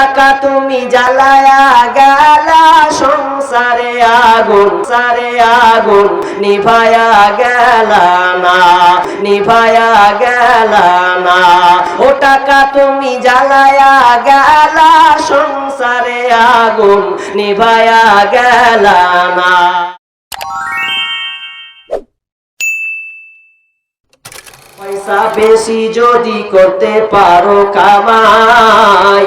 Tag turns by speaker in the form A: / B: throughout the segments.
A: টাকা তুমি জ্বালায়া গেলা। সংসারে আগুন সারে আগুন, নিভায়া গেলা না, নিভায়া গেলা না। ও টাকা তুমি জ্বালায়া গেলা, সংসারে আগুন, নিভায়া গেলা না। পয়সা বেশি যদি করতে পারো কামাই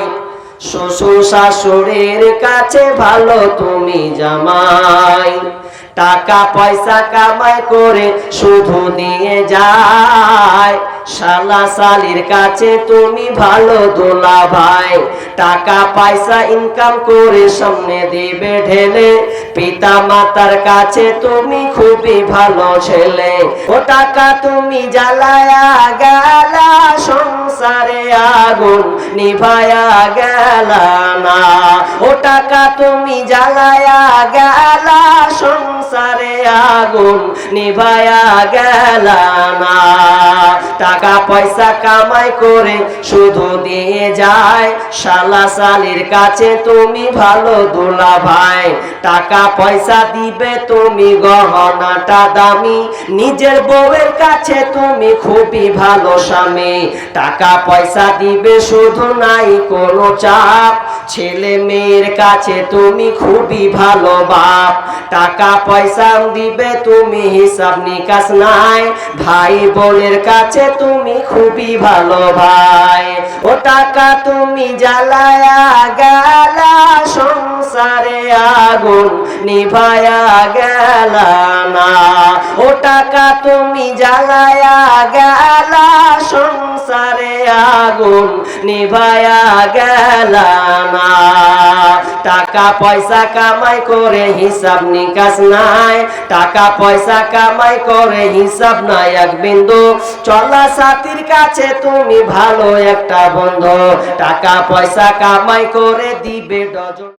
A: শ্বশুর শাশুড়ির কাছে ভালো তুমি জামাই। টাকা পয়সা কামাই করে শুধু দিয়ে যায়। শালা শালির কাছে তুমি ভালো দোলা ভাই। টাকা পয়সা ইনকাম করে সামনে দিবে ঢেলে। পিতা মাতার কাছে তুমি খুবই ভালো ছেলে। ও টাকা তুমি জ্বালায়া গেলা, সংসারে আগুন নিভায়া গেলা না। ও টাকা তুমি জ্বালায়া গেলা সংসারে আগুন নিভায়া না। টাকা পয়সা কামাই করে শুধু দিয়ে যায়। শালা শালির কাছে তুমি ভালো দোলা ভাই। টাকা পয়সা দিবে তুমি গহনাটা দামি। নিজের বউয়ের কাছে তুমি খুবই ভালো স্বামী। টাকা পয়সা দিবে শুধু নাই কোনো চাপ। ছেলে মেয়ের কাছে তুমি খুবই ভালো বাপ। টাকা পয়সা দিবে তুমি হিসাব নিকাশ নাই। ভাই বোনের কাছে তুমি খুবই ভালো ভাই। ও টাকা তুমি জ্বালায়া গালা গেলা সংসারে আগুন নিভায়া গেলা না। ও টাকা তুমি জ্বালায়া গেলা, সংসারে আগুন নিভায়া গেলা না। টাকা পয়সা কামাই করে হিসাব নিকাশ নাই, টাকা পয়সা কামাই করে হিসাব নাই এক বিন্দু। চলা সাথীর কাছে তুমি ভালো একটা বন্ধু, টাকা পয়সা কামাই করে দিবে ডজন।